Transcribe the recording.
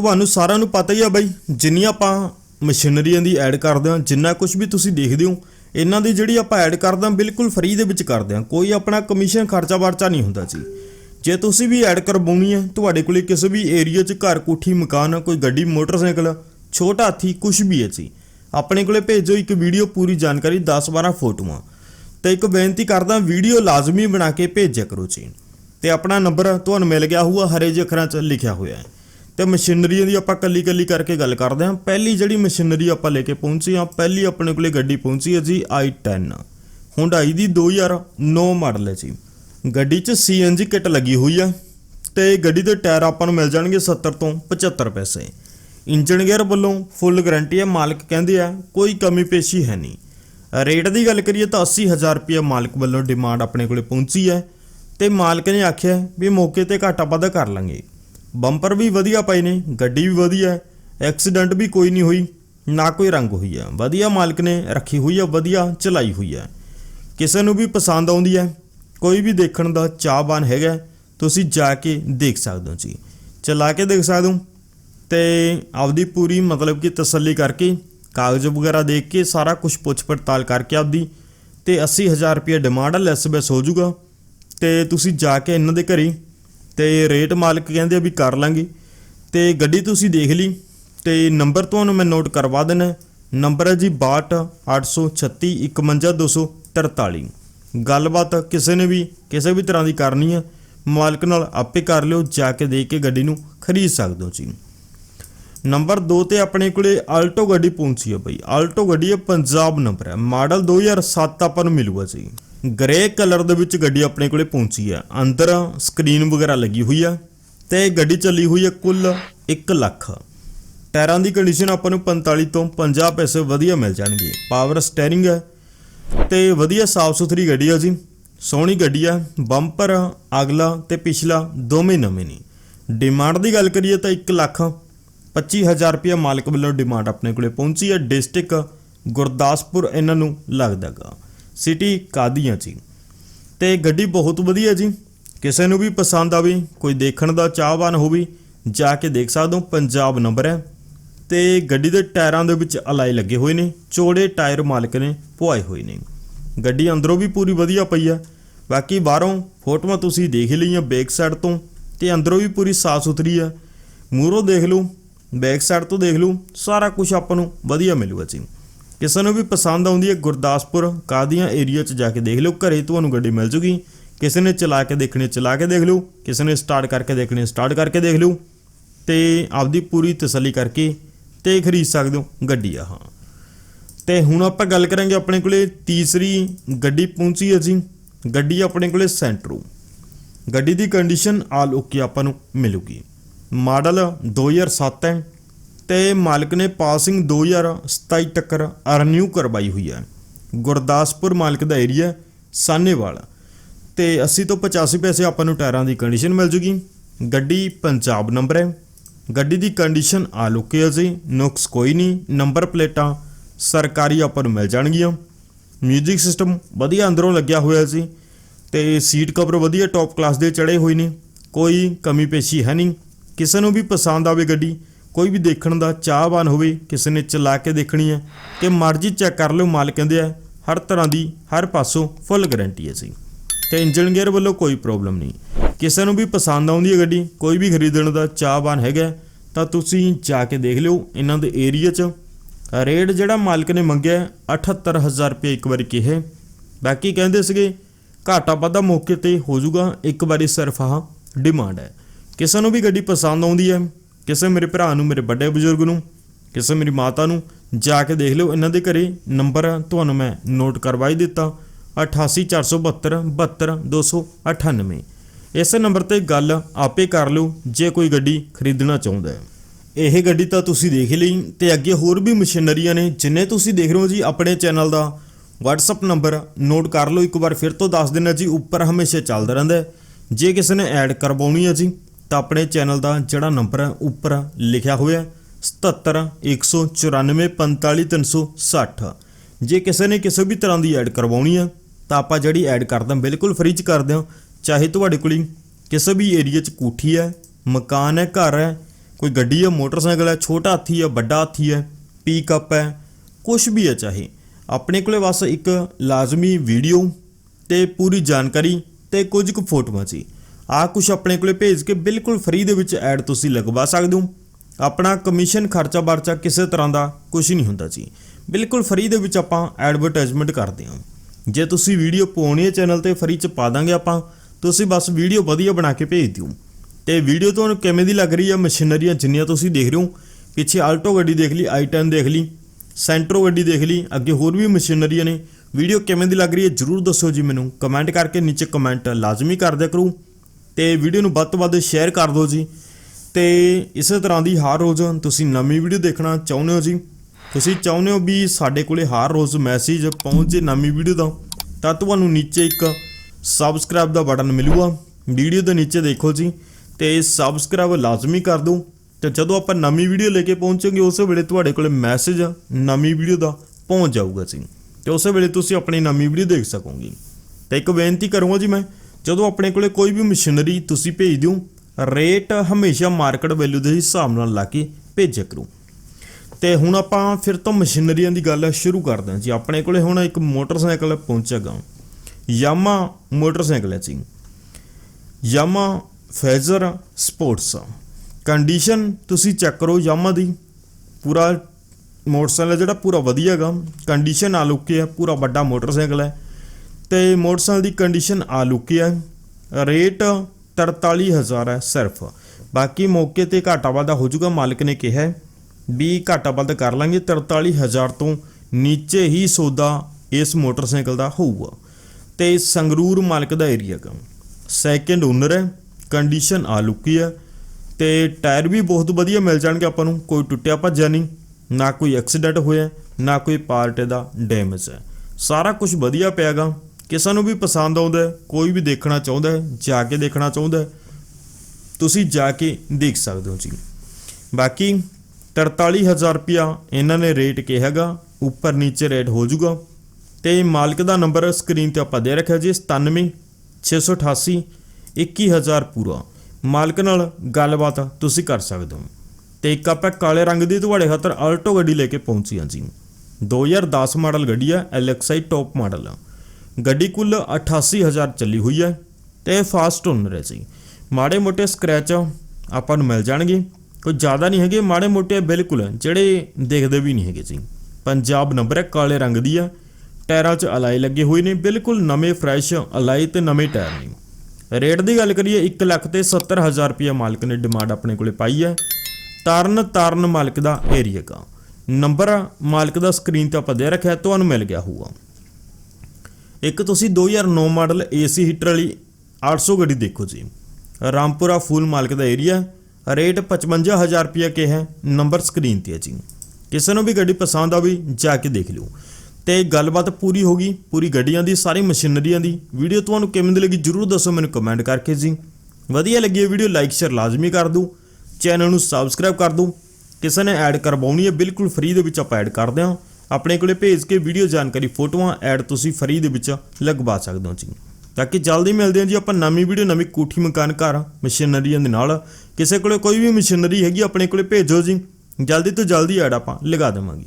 ਤੁਹਾਨੂੰ ਸਾਰਿਆਂ ਨੂੰ ਪਤਾ ਹੀ ਆ ਬਾਈ ਜਿੰਨੀ ਆਪਾਂ ਮਸ਼ੀਨਰੀਆਂ ਦੀ ਐਡ ਕਰਦੇ ਹਾਂ, ਜਿੰਨਾ ਕੁਝ ਵੀ ਤੁਸੀਂ ਦੇਖਦੇ ਹੋ, ਇਹਨਾਂ ਦੀ ਜਿਹੜੀ ਆਪਾਂ ਐਡ ਕਰਦੇ ਹਾਂ, ਬਿਲਕੁਲ ਫ੍ਰੀ ਦੇ ਵਿੱਚ ਕਰਦੇ ਹਾਂ। ਕੋਈ ਆਪਣਾ ਕਮਿਸ਼ਨ ਖਰਚਾ ਵਰਚਾ ਨਹੀਂ ਹੁੰਦਾ ਜੀ। ਜੇ ਤੁਸੀਂ ਵੀ ਐਡ ਕਰਵਾਉਣੀ ਹੈ, ਤੁਹਾਡੇ ਕੋਲੇ ਕਿਸੇ ਵੀ ਏਰੀਆ 'ਚ ਘਰ, ਕੋਠੀ, ਮਕਾਨ, ਕੋਈ ਗੱਡੀ, ਮੋਟਰਸਾਈਕਲ, ਛੋਟਾ ਹਾਥੀ ਕੁਝ ਵੀ ਹੈ ਜੀ। ਆਪਣੇ ਕੋਲੇ ਭੇਜੋ ਇੱਕ ਵੀਡੀਓ ਪੂਰੀ ਜਾਣਕਾਰੀ 10-12 ਫੋਟੋਆਂ। ਤੇ ਇੱਕ ਬੇਨਤੀ ਕਰਦਾ, ਵੀਡੀਓ ਲਾਜ਼ਮੀ ਬਣਾ ਕੇ ਭੇਜਿਆ ਕਰੋ ਜੀ। ਤੇ ਆਪਣਾ ਨੰਬਰ ਤੁਹਾਨੂੰ ਮਿਲ ਗਿਆ ਹੋਊਗਾ ਹਰੇ ਜਿਹੇ ਅੱਖਰਾਂ 'ਚ ਲਿਖਿਆ ਹੋਇਆ ਹੈ। ਤੇ ਮਸ਼ੀਨਰੀਆਂ ਦੀ ਆਪਾਂ ਕੱਲੀ ਕੱਲੀ ਕਰਕੇ ਗੱਲ ਕਰਦੇ ਹਾਂ। ਪਹਿਲੀ ਜਿਹੜੀ ਮਸ਼ੀਨਰੀ ਆਪਾਂ ਲੈ ਕੇ ਪਹੁੰਚੇ ਹਾਂ, ਪਹਿਲੀ ਆਪਣੇ ਕੋਲੇ ਗੱਡੀ ਪਹੁੰਚੀ ਹੈ ਜੀ i10 Hyundai ਦੀ 2009 ਮਾਡਲ ਹੈ ਜੀ। ਗੱਡੀ 'ਚ CNG ਕਿੱਟ ਲੱਗੀ ਹੋਈ ਆ ਤੇ ਗੱਡੀ ਦੇ ਟਾਇਰ ਆਪਾਂ ਨੂੰ ਮਿਲ ਜਾਣਗੇ 70 ਤੋਂ 75 ਪੈਸੇ। ਇੰਜਨ ਗੇਅਰ ਵੱਲੋਂ ਫੁੱਲ ਗਾਰੰਟੀ ਹੈ, ਮਾਲਕ ਕਹਿੰਦੇ ਆ, ਕੋਈ ਕਮੀ ਪੇਸ਼ੀ ਹੈ ਨਹੀਂ। ਰੇਟ ਦੀ ਗੱਲ ਕਰੀਏ ਤਾਂ 80000 ਰੁਪਏ ਮਾਲਕ ਵੱਲੋਂ ਡਿਮਾਂਡ ਆਪਣੇ ਕੋਲੇ ਪਹੁੰਚੀ ਹੈ ਤੇ ਮਾਲਕ ਨੇ ਆਖਿਆ ਵੀ ਮੌਕੇ ਤੇ ਘਾਟਾ ਵਾਧਾ ਕਰ ਲਾਂਗੇ। ਬੰਪਰ ਵੀ ਵਧੀਆ ਪਏ ਨੇ, ਗੱਡੀ ਵੀ ਵਧੀਆ ਐਕਸੀਡੈਂਟ ਵੀ ਕੋਈ ਨਹੀਂ ਹੋਈ, ਨਾ ਕੋਈ ਰੰਗ ਹੋਈ ਹੈ। ਵਧੀਆ ਮਾਲਕ ਨੇ ਰੱਖੀ ਹੋਈ ਹੈ, ਵਧੀਆ ਚਲਾਈ ਹੋਈ ਹੈ। ਕਿਸੇ ਨੂੰ ਵੀ ਪਸੰਦ ਆਉਂਦੀ ਹੈ, ਕੋਈ ਵੀ ਦੇਖਣ ਦਾ ਚਾਹਵਾਨ ਹੈਗਾ, ਤੁਸੀਂ ਜਾ ਕੇ ਦੇਖ ਸਕਦੇ ਹੋ ਜੀ। ਚਲਾ ਕੇ ਦੇਖ ਸਕਦੇ ਹੋ ਤੇ ਆਪਦੀ ਪੂਰੀ ਮਤਲਬ ਕਿ ਤਸੱਲੀ ਕਰਕੇ ਕਾਗਜ਼ ਵਗੈਰਾ ਦੇਖ ਕੇ ਸਾਰਾ ਕੁਝ ਪੁੱਛ ਪੜਤਾਲ ਕਰਕੇ ਆਪਦੀ ਤੇ 80000 ਰੁਪਏ ਡਿਮਾਂਡ ਹੈ ਲੈਸ ਬੈਸ ਹੋ ਜਾਊਗਾ। ਤੇ ਤੁਸੀਂ ਜਾ ਕੇ ਇਹਨਾਂ ਦੇ ਘਰੇ ਤੇ ਰੇਟ ਮਾਲਕ ਕਹਿੰਦੇ ਆ ਵੀ ਕਰ ਲਾਂਗੇ। ਤੇ ਗੱਡੀ ਤੁਸੀਂ ਦੇਖ ਲਈ, ਤੇ ਨੰਬਰ ਤੁਹਾਨੂੰ ਮੈਂ ਨੋਟ ਕਰਵਾ ਦੇਣਾ ਨੰਬਰ ਹੈ ਜੀ 62 836 51243 ਗੱਲਬਾਤ ਕਿਸੇ ਨੇ ਵੀ, ਕਿਸੇ ਵੀ ਤਰ੍ਹਾਂ ਦੀ ਕਰਨੀ ਹੈ ਮਾਲਕ ਨਾਲ ਆਪੇ ਕਰ ਲਿਓ, ਜਾ ਕੇ ਦੇਖ ਕੇ ਗੱਡੀ ਨੂੰ ਖਰੀਦ ਸਕਦੇ ਹੋ ਜੀ ਨੰਬਰ 2 ਤੇ ਆਪਣੇ ਕੋਲੇ ਆਲਟੋ ਗੱਡੀ ਪਹੁੰਚੀ ਹੈ ਬਈ। ਆਲਟੋ ਗੱਡੀ ਹੈ ਪੰਜਾਬ ਨੰਬਰ ਹੈ। ਮਾਡਲ 2007 ਆਪਾਂ ਨੂੰ ਮਿਲੂਗਾ ਜੀ। ਗ੍ਰੇ ਕਲਰ ਦੇ ਵਿੱਚ ਗੱਡੀ ਆਪਣੇ ਕੋਲੇ ਪਹੁੰਚੀ ਹੈ ਅੰਦਰ ਸਕਰੀਨ ਵਗੈਰਾ ਲੱਗੀ ਹੋਈ ਆ ਤੇ ਗੱਡੀ ਚੱਲੀ ਹੋਈ ਹੈ ਕੁੱਲ 1 ਲੱਖ। ਟਾਇਰਾਂ ਦੀ ਕੰਡੀਸ਼ਨ ਆਪਾਂ ਨੂੰ 45 ਤੋਂ 50 ਪੈਸੇ ਵਧੀਆ ਮਿਲ ਜਾਣਗੇ। ਪਾਵਰ ਸਟੀਅਰਿੰਗ ਹੈ ਤੇ ਵਧੀਆ ਸਾਫ਼ ਸੁਥਰੀ ਗੱਡੀ ਆ ਜੀ। ਸੋਹਣੀ ਗੱਡੀ ਆ ਬੰਪਰ ਅਗਲਾ ਤੇ ਪਿਛਲਾ ਦੋਵੇਂ ਨਵੇਂ ਨੇ। ਡਿਮਾਂਡ ਦੀ ਗੱਲ ਕਰੀਏ ਤਾਂ 1 ਲੱਖ 25000 ਰੁਪਏ ਮਾਲਕ ਵੱਲੋਂ ਡਿਮਾਂਡ ਆਪਣੇ ਕੋਲੇ ਪਹੁੰਚੀ ਹੈ ਡਿਸਟ੍ਰਿਕਟ ਗੁਰਦਾਸਪੁਰ ਇਹਨਾਂ ਨੂੰ ਲੱਗਦਾਗਾ ਸਿਟੀ ਕਾਦੀਆਂ ਜੀ। ਤੇ ਗੱਡੀ ਬਹੁਤ ਵਧੀਆ ਜੀ। ਕਿਸੇ ਨੂੰ ਵੀ ਪਸੰਦ ਆਵੇ, ਕੋਈ ਦੇਖਣ ਦਾ ਚਾਹਵਾਨ ਹੋਵੇ, ਜਾ ਕੇ ਦੇਖ ਸਕਦੇ ਹੋ, ਪੰਜਾਬ ਨੰਬਰ ਹੈ। ਤੇ ਗੱਡੀ ਦੇ ਟਾਇਰਾਂ ਦੇ ਵਿੱਚ ਅਲਾਈ ਲੱਗੇ ਹੋਏ ਨੇ, ਚੌੜੇ ਟਾਇਰ ਮਾਲਕ ਨੇ ਪਵਾਏ ਹੋਏ ਨੇ। ਗੱਡੀ ਅੰਦਰੋਂ ਵੀ ਪੂਰੀ ਵਧੀਆ ਪਈ ਆ। ਬਾਕੀ ਬਾਹਰੋਂ ਫੋਟੋਆਂ ਤੁਸੀਂ ਦੇਖ ਹੀ ਲਈਆਂ ਬੈਕ ਸਾਈਡ ਤੋਂ, ਤੇ ਅੰਦਰੋਂ ਵੀ ਪੂਰੀ ਸਾਫ਼ ਸੁਥਰੀ ਆ। ਮੂਹਰੋਂ ਦੇਖ ਲਓ, ਬੈਕ ਸਾਈਡ ਤੋਂ ਦੇਖ ਲਓ, ਸਾਰਾ ਕੁਝ ਆਪਾਂ ਨੂੰ ਵਧੀਆ ਮਿਲੂਗਾ ਜੀ। ਕਿਸੇ ਨੂੰ ਵੀ ਪਸੰਦ ਆਉਂਦੀ ਹੈ ਗੁਰਦਾਸਪੁਰ ਕਾਦੀਆਂ ਏਰੀਆ 'ਚ ਜਾ ਕੇ ਦੇਖ ਲਿਓ, ਘਰੇ ਤੁਹਾਨੂੰ ਗੱਡੀ ਮਿਲ ਜੂਗੀ। ਕਿਸੇ ਨੇ ਚਲਾ ਕੇ ਦੇਖਣੀ ਚਲਾ ਕੇ ਦੇਖ ਲਿਓ, ਕਿਸੇ ਨੇ ਸਟਾਰਟ ਕਰਕੇ ਦੇਖਣੀ ਸਟਾਰਟ ਕਰਕੇ ਦੇਖ ਲਿਓ ਤੇ ਆਪਦੀ ਪੂਰੀ ਤਸੱਲੀ ਕਰਕੇ ਤੇ ਖਰੀਦ ਸਕਦੇ ਹੋ ਗੱਡੀ ਆ ਹਾਂ ਤੇ ਹੁਣ ਆਪਾਂ ਗੱਲ ਕਰਾਂਗੇ ਆਪਣੇ ਕੋਲੇ ਤੀਸਰੀ ਗੱਡੀ ਪਹੁੰਚੀ ਅਸੀਂ ਗੱਡੀ ਆਪਣੇ ਕੋਲੇ ਸੈਂਟਰੋ ਗੱਡੀ ਦੀ ਕੰਡੀਸ਼ਨ ਆਲ ਓਕੇ ਆਪਾਂ ਨੂੰ ਮਿਲੂਗੀ। ਮਾਡਲ 2007 ਹੈ। ਤੇ ਮਾਲਕ ਨੇ ਪਾਸਿੰਗ 2027 ਤੱਕ ਰਿਨਿਊ ਕਰਵਾਈ ਹੋਈ ਹੈ। ਗੁਰਦਾਸਪੁਰ ਮਾਲਕ ਦਾ ਏਰੀਆ ਸਾਨੇਵਾਲ ਤੇ 80 ਤੋਂ 85 ਪੈਸੇ ਆਪਾਂ ਨੂੰ ਟਾਇਰਾਂ ਦੀ ਕੰਡੀਸ਼ਨ ਮਿਲ ਜੂਗੀ। ਗੱਡੀ ਪੰਜਾਬ ਨੰਬਰ ਹੈ। ਗੱਡੀ ਦੀ ਕੰਡੀਸ਼ਨ ਆ ਲੁਕੇ ਹੈ ਜੀ ਨੁਕਸ ਕੋਈ ਨਹੀਂ। ਨੰਬਰ ਪਲੇਟਾਂ ਸਰਕਾਰੀ ਆਪਾਂ ਨੂੰ ਮਿਲ ਜਾਣਗੀਆਂ। 뮤직 ਸਿਸਟਮ ਵਧੀਆ ਅੰਦਰੋਂ ਲੱਗਿਆ ਹੋਇਆ ਸੀ। ਤੇ ਸੀਟ ਕਵਰ ਵਧੀਆ ਟੌਪ ਕਲਾਸ ਦੇ ਚੜੇ ਹੋਏ ਨੇ। ਕੋਈ ਕਮੀ ਪੇਸ਼ੀ ਹੈ ਨਹੀਂ। ਕਿਸੇ ਨੂੰ ਵੀ ਪਸੰਦ ਆਵੇ ਗੱਡੀ ਕੋਈ ਵੀ ਦੇਖਣ ਦਾ ਚਾਹਵਾਨ ਹੋਵੇ, ਕਿਸੇ ਨੇ ਚਲਾ ਕੇ ਦੇਖਣੀ ਹੈ ਕਿ ਮਰਜ਼ੀ ਚੈੱਕ ਕਰ ਲਿਓ, ਮਾਲਕ ਕਹਿੰਦੇ ਆ, ਹਰ ਤਰ੍ਹਾਂ ਦੀ ਹਰ ਪਾਸੋਂ ਫੁੱਲ ਗਾਰੰਟੀ ਹੈ ਜੀ। ਤੇ ਇੰਜਨ ਗੇਅਰ ਵੱਲੋਂ ਕੋਈ ਪ੍ਰੋਬਲਮ ਨਹੀਂ। ਕਿਸੇ ਨੂੰ ਵੀ ਪਸੰਦ ਆਉਂਦੀ ਹੈ ਗੱਡੀ, ਕੋਈ ਵੀ ਖਰੀਦਣ ਦਾ ਚਾਹਵਾਨ ਹੈਗਾ, ਤਾਂ ਤੁਸੀਂ ਜਾ ਕੇ ਦੇਖ ਲਿਓ ਇਹਨਾਂ ਦੇ ਏਰੀਆ 'ਚ। ਰੇਟ ਜਿਹੜਾ ਮਾਲਕ ਨੇ ਮੰਗਿਆ 78000 ਰੁਪਏ ਇੱਕ ਵਾਰੀ ਕਿਹਾ ਬਾਕੀ ਕਹਿੰਦੇ ਸੀਗੇ, ਘਾਟਾ ਵਾਧਾ ਮੌਕੇ ਤੇ ਹੋ ਜਾਊਗਾ, ਇੱਕ ਵਾਰੀ ਸਿਰਫ ਆਹ ਡਿਮਾਂਡ ਹੈ। ਕਿਸੇ ਨੂੰ ਵੀ ਗੱਡੀ ਪਸੰਦ ਆਉਂਦੀ ਹੈ ਕਿਸੇ ਮੇਰੇ ਭਰਾ ਨੂੰ, ਮੇਰੇ ਵੱਡੇ ਬਜ਼ੁਰਗ ਨੂੰ, ਕਿਸੇ ਮੇਰੀ ਮਾਤਾ ਨੂੰ ਜਾ ਕੇ ਦੇਖ ਲਿਓ। ਇਹਨਾਂ ਦੇ ਘਰੇ ਨੰਬਰ ਤੁਹਾਨੂੰ ਮੈਂ ਨੋਟ ਕਰਵਾ ਹੀ ਦਿੱਤਾ। 884727 72298 ਇਸ ਨੰਬਰ ਤੇ ਗੱਲ ਆਪੇ ਕਰ ਲਓ, ਜੇ ਕੋਈ ਗੱਡੀ ਖਰੀਦਣਾ ਚਾਹੁੰਦਾ ਹੈ। ਇਹ ਗੱਡੀ ਤਾਂ ਤੁਸੀਂ ਦੇਖ ਲਈ ਤੇ ਅੱਗੇ ਹੋਰ ਵੀ ਮਸ਼ੀਨਰੀਆਂ ਨੇ, ਜਿੰਨੇ ਤੁਸੀਂ ਦੇਖ ਰਹੇ ਹੋ ਜੀ ਆਪਣੇ ਚੈਨਲ ਦਾ। WhatsApp ਨੰਬਰ ਨੋਟ ਕਰ ਲਓ, ਇੱਕ ਵਾਰ ਫਿਰ ਤੋਂ ਦੱਸ ਦਿੰਦਾ ਜੀ, ਉੱਪਰ ਹਮੇਸ਼ਾ ਚੱਲਦਾ ਰਹਿੰਦਾ ਜੇ ਕਿਸੇ ਨੇ ਐਡ ਕਰਵਾਉਣੀ ਹੈ ਜੀ ਤਾਂ ਆਪਣੇ ਚੈਨਲ ਦਾ ਜਿਹੜਾ ਨੰਬਰ ਹੈ ਉੱਪਰ ਲਿਖਿਆ ਹੋਇਆ ਹੈ, 77 194 45 360 ਜੇ ਕਿਸੇ ਨੇ ਕਿਸੇ ਵੀ ਤਰ੍ਹਾਂ ਦੀ ਐਡ ਕਰਵਾਉਣੀ ਹੈ ਤਾਂ ਆਪਾਂ ਜਿਹੜੀ ਐਡ ਕਰਦੇ ਹਾਂ ਬਿਲਕੁਲ ਫ੍ਰੀ ਚ ਕਰਦੇ ਹਾਂ ਚਾਹੇ ਤੁਹਾਡੇ ਕੋਲ ਕਿਸੇ ਵੀ ਏਰੀਆ 'ਚ ਕੋਠੀ ਹੈ ਮਕਾਨ ਹੈ ਘਰ ਹੈ ਕੋਈ ਗੱਡੀ ਹੈ ਮੋਟਰਸਾਈਕਲ ਹੈ ਛੋਟਾ ਹਾਥੀ ਹੈ ਵੱਡਾ ਹਾਥੀ ਹੈ ਪਿਕਅਪ ਹੈ ਕੁਝ ਵੀ ਹੈ ਚਾਹੇ। ਆਪਣੇ ਕੋਲੇ ਬਸ ਇੱਕ ਲਾਜ਼ਮੀ ਵੀਡੀਓ ਤੇ ਪੂਰੀ ਜਾਣਕਾਰੀ ਤੇ ਕੁਝ ਕੁ ਫੋਟੋਆਂ ਸੀ। ਆ ਕੁਝ ਆਪਣੇ ਕੋਲੇ ਭੇਜ ਕੇ ਬਿਲਕੁਲ ਫ੍ਰੀ ਦੇ ਵਿੱਚ ਐਡ ਤੁਸੀਂ ਲਗਵਾ ਸਕਦੇ ਹੋ। ਆਪਣਾ ਕਮਿਸ਼ਨ ਖਰਚਾ ਵਰਚਾ ਕਿਸੇ ਤਰ੍ਹਾਂ ਦਾ ਕੁਝ ਨਹੀਂ ਹੁੰਦਾ ਜੀ। ਬਿਲਕੁਲ ਫ੍ਰੀ ਦੇ ਵਿੱਚ ਆਪਾਂ ਐਡਵਰਟਾਈਜ਼ਮੈਂਟ ਕਰਦੇ ਹਾਂ। ਜੇ ਤੁਸੀਂ ਵੀਡੀਓ ਪਾਉਣੀ ਹੈ ਚੈਨਲ ਤੇ ਫ੍ਰੀ ਚ ਪਾ ਦਾਂਗੇ ਆਪਾਂ, ਤੁਸੀਂ ਬਸ ਵੀਡੀਓ ਵਧੀਆ ਬਣਾ ਕੇ ਭੇਜ ਦਿਓ। ਤੇ ਵੀਡੀਓ ਤੁਹਾਨੂੰ ਕਿਵੇਂ ਦੀ ਲੱਗ ਰਹੀ ਹੈ, ਮਸ਼ੀਨਰੀਆਂ ਜਿੰਨੀਆਂ ਤੁਸੀਂ ਦੇਖ ਰਹੇ ਹੋ, ਪਿੱਛੇ ਆਲਟੋ ਗੱਡੀ ਦੇਖ ਲਈ i10 ਦੇਖ ਲਈ ਸੈਂਟਰੋ ਗੱਡੀ ਦੇਖ ਲਈ, ਅੱਗੇ ਹੋਰ ਵੀ ਮਸ਼ੀਨਰੀਆਂ ਨੇ। ਵੀਡੀਓ ਕਿਵੇਂ ਦੀ ਲੱਗ ਰਹੀ ਹੈ, ਜਰੂਰ ਦੱਸੋ ਜੀ ਮੈਨੂੰ। ਕਮੈਂਟ ਕਰਕੇ ਨੀਚੇ ਕਮੈਂਟ ਲਾਜ਼ਮੀ ਕਰ ਦਿਆ ਕਰੋ। ਤੇ ਵੀਡੀਓ ਨੂੰ ਵੱਧ ਤੋਂ ਵੱਧ ਸ਼ੇਅਰ ਕਰ ਦਿਓ ਜੀ। ਤੇ ਇਸੇ ਤਰ੍ਹਾਂ ਦੀ ਹਰ ਰੋਜ਼ ਤੁਸੀਂ ਨਵੀਂ ਵੀਡੀਓ ਦੇਖਣਾ ਚਾਹੁੰਦੇ ਹੋ ਜੀ। ਤੁਸੀਂ ਚਾਹੁੰਦੇ ਹੋ ਵੀ ਸਾਡੇ ਕੋਲੇ ਹਰ ਰੋਜ਼ ਮੈਸੇਜ ਪਹੁੰਚੇ ਨਵੀਂ ਵੀਡੀਓ ਦਾ, ਤਾਂ ਤੁਹਾਨੂੰ ਨੀਚੇ ਇੱਕ ਸਬਸਕ੍ਰਾਈਬ ਦਾ ਬਟਨ ਮਿਲੂਗਾ। ਵੀਡੀਓ ਦੇ ਨੀਚੇ ਦੇਖੋ ਜੀ, ਤੇ ਸਬਸਕ੍ਰਾਈਬ ਲਾਜ਼ਮੀ ਕਰ ਦਿਓ। ਤੇ ਜਦੋਂ ਆਪਾਂ ਨਵੀਂ ਵੀਡੀਓ ਲੈ ਕੇ ਪਹੁੰਚਾਂਗੇ, ਉਸੇ ਵੇਲੇ ਤੁਹਾਡੇ ਕੋਲੇ ਮੈਸੇਜ ਨਵੀਂ ਵੀਡੀਓ ਦਾ ਪਹੁੰਚ ਜਾਊਗਾ ਜੀ। ਤੇ ਉਸ ਵੇਲੇ ਤੁਸੀਂ ਆਪਣੀ ਨਵੀਂ ਵੀਡੀਓ ਦੇਖ ਸਕੋਗੇ। ਤੇ ਇੱਕ ਬੇਨਤੀ ਕਰੂੰਗਾ ਜੀ ਮੈਂ ਜਦੋਂ ਆਪਣੇ ਕੋਲੇ ਕੋਈ ਵੀ ਮਸ਼ੀਨਰੀ ਤੁਸੀਂ ਭੇਜ ਦਿਓ ਰੇਟ ਹਮੇਸ਼ਾ ਮਾਰਕੀਟ ਵੈਲਿਊ ਦੇ ਹਿਸਾਬ ਨਾਲ ਲਾ ਕੇ ਭੇਜਿਆ ਕਰੋ। ਤੇ ਹੁਣ ਆਪਾਂ ਫਿਰ ਤੋਂ ਮਸ਼ੀਨਰੀਆਂ ਦੀ ਗੱਲ ਸ਼ੁਰੂ ਕਰਦੇ ਹਾਂ ਜੀ। ਆਪਣੇ ਕੋਲੇ ਹੁਣ ਇੱਕ ਮੋਟਰਸਾਈਕਲ ਪਹੁੰਚੇਗਾ ਯਾਮਾ ਮੋਟਰਸਾਈਕਲ ਹੈ ਜੀ। ਯਾਮਾ ਫੈਜ਼ਰ ਸਪੋਰਟਸ ਕੰਡੀਸ਼ਨ ਤੁਸੀਂ ਚੈੱਕ ਕਰੋ ਯਾਮਾ ਦੀ। ਪੂਰਾ ਮੋਟਰਸਾਈਕਲ ਹੈ ਜਿਹੜਾ ਪੂਰਾ ਵਧੀਆ ਹੈਗਾ ਕੰਡੀਸ਼ਨ ਆ ਲੁੱਕੇ ਹੈ ਪੂਰਾ ਵੱਡਾ ਮੋਟਰਸਾਈਕਲ ਹੈ। ਤੇ ਮੋਟਰਸਾਈਕਲ ਦੀ ਕੰਡੀਸ਼ਨ ਆ ਲੁਕੀ ਹੈ। ਰੇਟ 43000 ਹੈ ਸਿਰਫ। ਬਾਕੀ ਮੌਕੇ ਤੇ ਘਾਟਾ ਵਾਧਾ ਹੋ ਜਾਊਗਾ ਮਾਲਕ ਨੇ ਕਿਹਾ ਵੀ ਘਾਟਾ ਵਾਧਾ ਕਰ ਲਾਂਗੇ 43000 ਤੋਂ ਨੀਚੇ ਹੀ ਸੌਦਾ ਇਸ ਮੋਟਰਸਾਈਕਲ ਦਾ ਹੋਊਗਾ। ਤੇ ਸੰਗਰੂਰ ਮਾਲਕ ਦਾ ਏਰੀਆ ਗਾ। ਸੈਕਿੰਡ ਓਨਰ ਹੈ ਕੰਡੀਸ਼ਨ ਆ ਲੁਕੀ ਹੈ। ਤੇ ਟਾਇਰ ਵੀ ਬਹੁਤ ਵਧੀਆ ਮਿਲ ਜਾਣਗੇ ਆਪਾਂ ਨੂੰ, ਕੋਈ ਟੁੱਟਿਆ ਭੱਜਿਆ ਨਹੀਂ, ਨਾ ਕੋਈ ਐਕਸੀਡੈਂਟ ਹੋਇਆ, ਨਾ ਕੋਈ ਪਾਰਟ ਦਾ ਡੈਮੇਜ ਹੈ। ਸਾਰਾ ਕੁਝ ਵਧੀਆ ਪਿਆਗਾ ਕਿਸੇ ਨੂੰ ਵੀ ਪਸੰਦ ਆਉਂਦਾ ਕੋਈ ਵੀ ਦੇਖਣਾ ਚਾਹੁੰਦਾ ਜਾ ਕੇ ਦੇਖਣਾ ਚਾਹੁੰਦਾ ਤੁਸੀਂ ਜਾ ਕੇ ਦੇਖ ਸਕਦੇ ਹੋ ਜੀ। ਬਾਕੀ 43000 ਰੁਪਿਆ ਇਹਨਾਂ ਨੇ ਰੇਟ ਕਿਹਾਗਾ ਉੱਪਰ ਨੀਚੇ ਰੇਟ ਹੋ ਜਾਊਗਾ। ਤੇ ਮਾਲਕ ਦਾ ਨੰਬਰ ਸਕਰੀਨ ਤੇ ਆਪਾਂ ਦੇ ਰੱਖਿਆ ਜੀ 97 688 21000 ਪੂਰਾ। ਮਾਲਕ ਨਾਲ ਗੱਲਬਾਤ ਤੁਸੀਂ ਕਰ ਸਕਦੇ ਹੋ। ਤੇ ਇੱਕ ਆਪਾਂ ਕਾਲੇ ਰੰਗ ਦੀ ਤੁਹਾਡੇ ਖਾਤਰ ਆਲਟੋ ਗੱਡੀ ਲੈ ਕੇ ਪਹੁੰਚੀ ਹਾਂ ਜੀ। 2010 ਮਾਡਲ ਗੱਡੀ ਹੈ LXI ਟੌਪ ਮਾਡਲ ਆ। ਗੱਡੀ ਕੁੱਲ 88000 ਚੱਲੀ ਹੋਈ ਹੈ ਤੇ ਫਾਸਟ ਓਨਰ ਹੈ ਜੀ ਮਾੜੇ ਮੋਟੇ ਸਕ੍ਰੈਚ ਆਪਾਂ ਨੂੰ ਮਿਲ ਜਾਣਗੇ। ਕੋਈ ਜ਼ਿਆਦਾ ਨਹੀਂ ਹੈਗੇ, ਮਾੜੇ ਮੋਟੇ ਬਿਲਕੁਲ, ਜਿਹੜੇ ਦੇਖਦੇ ਵੀ ਨਹੀਂ ਹੈਗੇ ਜੀ ਪੰਜਾਬ ਨੰਬਰ ਹੈ, ਕਾਲੇ ਰੰਗ ਦੀ ਆ। ਟਾਇਰਾਂ 'ਚ ਅਲਾਈ ਲੱਗੇ ਹੋਏ ਨੇ, ਬਿਲਕੁਲ ਨਵੇਂ ਫਰੈਸ਼ ਅਲਾਈ ਤੇ ਨਵੇਂ ਟਾਇਰ ਨੇ। ਰੇਟ ਦੀ ਗੱਲ ਕਰੀਏ 1 ਲੱਖ ਤੇ 70000 ਰੁਪਏ ਮਾਲਕ ਨੇ ਡਿਮਾਂਡ ਆਪਣੇ ਕੋਲੇ ਪਾਈ ਹੈ। ਤਰਨ ਤਾਰਨ ਮਾਲਕ ਦਾ ਏਰੀਆ ਦਾ ਨੰਬਰ ਮਾਲਕ ਦਾ ਸਕਰੀਨ ਤੇ ਆਪਾਂ ਦੇ ਰੱਖਿਆ, ਤੁਹਾਨੂੰ ਮਿਲ ਗਿਆ ਹੋਊਗਾ। ਇੱਕ ਤੁਸੀਂ 2009 ਮਾਡਲ AC ਹੀਟਰ ਵਾਲੀ 800 ਗੱਡੀ ਦੇਖੋ ਜੀ। ਰਾਮਪੁਰਾ ਫੂਲ ਮਾਲਕ ਦਾ ਏਰੀਆ। ਰੇਟ 55000 ਰੁਪਏ ਕੇ ਹੈ। ਨੰਬਰ ਸਕਰੀਨ ਤੇ ਹੈ ਜੀ। ਕਿਸੇ ਨੂੰ ਵੀ ਗੱਡੀ ਪਸੰਦ ਆਵੇ ਜਾ ਕੇ ਦੇਖ ਲਿਓ। ਤੇ ਗੱਲਬਾਤ ਪੂਰੀ ਹੋ ਗਈ, ਪੂਰੀ ਗੱਡੀਆਂ ਦੀ, ਸਾਰੀ ਮਸ਼ੀਨਰੀਆਂ ਦੀ। ਵੀਡੀਓ ਤੁਹਾਨੂੰ ਕਿਵੇਂ ਦੀ ਲੱਗੀ ਜਰੂਰ ਦੱਸੋ ਮੈਨੂੰ ਕਮੈਂਟ ਕਰਕੇ ਜੀ। ਵਧੀਆ ਲੱਗੀ ਵੀਡੀਓ ਲਾਈਕ ਸ਼ੇਅਰ ਲਾਜ਼ਮੀ ਕਰ ਦਿਓ। ਚੈਨਲ ਨੂੰ ਸਬਸਕ੍ਰਾਈਬ ਕਰ ਦਿਓ। ਕਿਸੇ ਨੇ ਐਡ ਕਰਵਾਉਣੀ ਹੈ, ਬਿਲਕੁਲ ਫ੍ਰੀ ਦੇ ਵਿੱਚ ਆਪਾਂ ਐਡ ਕਰਦੇ ਹਾਂ। ਆਪਣੇ ਕੋਲੇ ਭੇਜ ਕੇ ਵੀਡੀਓ ਜਾਣਕਾਰੀ ਫੋਟੋਆਂ ਐਡ ਤੁਸੀਂ ਫਰੀ ਦੇ ਵਿੱਚ ਲਗਵਾ ਸਕਦੇ ਹੋ ਜੀ। ਤਾਂ ਕਿ ਜਲਦੀ ਮਿਲਦੇ ਹਾਂ ਜੀ ਆਪਾਂ ਨਵੀਂ ਵੀਡੀਓ ਨਵੀਂ ਕੋਠੀ ਮਕਾਨ ਘਰ ਮਸ਼ੀਨਰੀਆਂ ਦੇ ਨਾਲ। ਕਿਸੇ ਕੋਲੇ ਕੋਈ ਵੀ ਮਸ਼ੀਨਰੀ ਹੈਗੀ, ਆਪਣੇ ਕੋਲੇ ਭੇਜੋ ਜੀ। ਜਲਦੀ ਤੋਂ ਜਲਦੀ ਐਡ ਆਪਾਂ ਲਗਾ ਦੇਵਾਂਗੇ।